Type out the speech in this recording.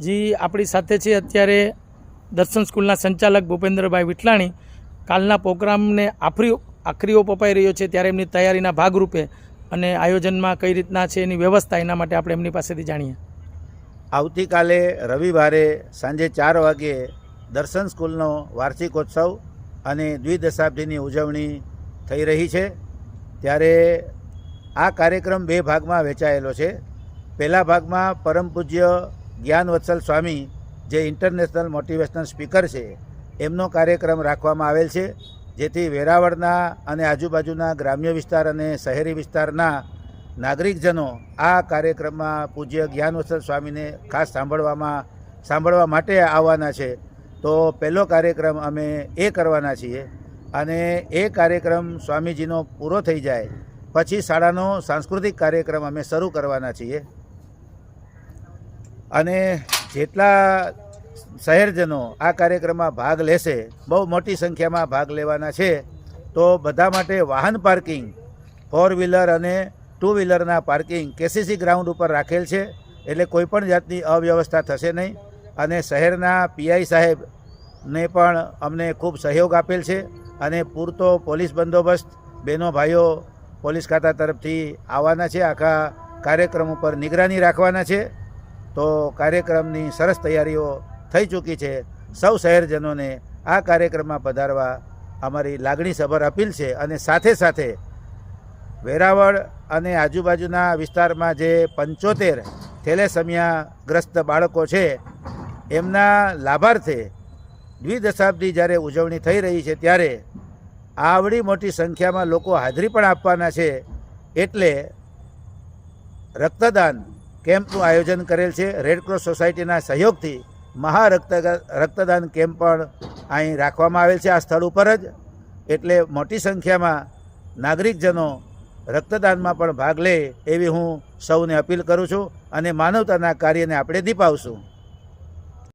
જી, આપણી સાથે છે અત્યારે દર્શન સ્કૂલના સંચાલક ભૂપેન્દ્રભાઈ વિઠલાણી. કાલના પ્રોગ્રામને આફરી આખરીઓ પપાઈ રહ્યો છે, ત્યારે એમની તૈયારીના ભાગરૂપે અને આયોજનમાં કઈ રીતના છે એની વ્યવસ્થા એના માટે આપણે એમની પાસેથી જાણીએ. આવતીકાલે રવિવારે સાંજે ચાર વાગ્યે દર્શન સ્કૂલનો વાર્ષિકોત્સવ અને દ્વિદશાબ્દીની ઉજવણી થઈ રહી છે. ત્યારે આ કાર્યક્રમ બે ભાગમાં વહેંચાયેલો છે. પહેલા ભાગમાં પરમ પૂજ્ય જ્ઞાનવત્સલ સ્વામી, જે ઇન્ટરનેશનલ મોટિવેશનલ સ્પીકર છે, એમનો કાર્યક્રમ રાખવામાં આવેલ છે, જેથી વેરાવળના અને આજુબાજુના ગ્રામ્ય વિસ્તાર અને શહેરી વિસ્તારના નાગરિકજનો આ કાર્યક્રમમાં પૂજ્ય જ્ઞાનવત્સલ સ્વામીને ખાસ સાંભળવામાં, સાંભળવા માટે આવવાના છે. તો પહેલો કાર્યક્રમ અમે એ કરવાના છીએ અને એ કાર્યક્રમ સ્વામીજીનો પૂરો થઈ જાય. પછી શાળાનો સાંસ્કૃતિક કાર્યક્રમ અમે શરૂ કરવાના છીએ. અને જેટલા શહેરજનો આ કાર્યક્રમમાં ભાગ લેશે, બહુ મોટી સંખ્યામાં ભાગ લેવાના છે, તો બધા માટે વાહન પાર્કિંગ ફોર વ્હીલર અને ટુ વ્હીલરના પાર્કિંગ કેસીસી ગ્રાઉન્ડ ઉપર રાખેલ છે, એટલે કોઈપણ જાતની અવ્યવસ્થા થશે નહીં. અને શહેરના પીઆઈ સાહેબને પણ અમને ખૂબ સહયોગ આપેલ છે અને પૂરતો પોલીસ બંદોબસ્ત બહેનો ભાઈઓ પોલીસ ખાતા તરફથી આવવાના છે, આખા કાર્યક્રમ ઉપર નિગરાની રાખવાના છે. તો કાર્યક્રમની સરસ તૈયારીઓ થઈ ચૂકી છે. સૌ શહેરજનોને આ કાર્યક્રમમાં પધારવા અમારી લાગણીસભર અપીલ છે અને સાથે સાથે વેરાવળ અને આજુબાજુના વિસ્તારમાં જે પંચોતેર થેલેસમિયાગ્રસ્ત બાળકો છે, એમના લાભાર્થે દ્વિદશાબ્દી જ્યારે ઉજવણી થઈ રહી છે ત્યારે આવડી મોટી સંખ્યામાં લોકો હાજરી પણ આપવાના છે. એટલે રક્તદાન કેમ્પનું આયોજન કરેલ છે. રેડક્રોસ સોસાયટીના સહયોગથી મહા રક્ત રક્તદાન કેમ્પ પણ અહીં રાખવામાં આવેલ છે. આ સ્થળ ઉપર જ એટલે મોટી સંખ્યામાં નાગરિકજનો રક્તદાનમાં પણ ભાગ લે એવી હું સૌને અપીલ કરું છું અને માનવતાના કાર્યને આપણે દીપાવશું.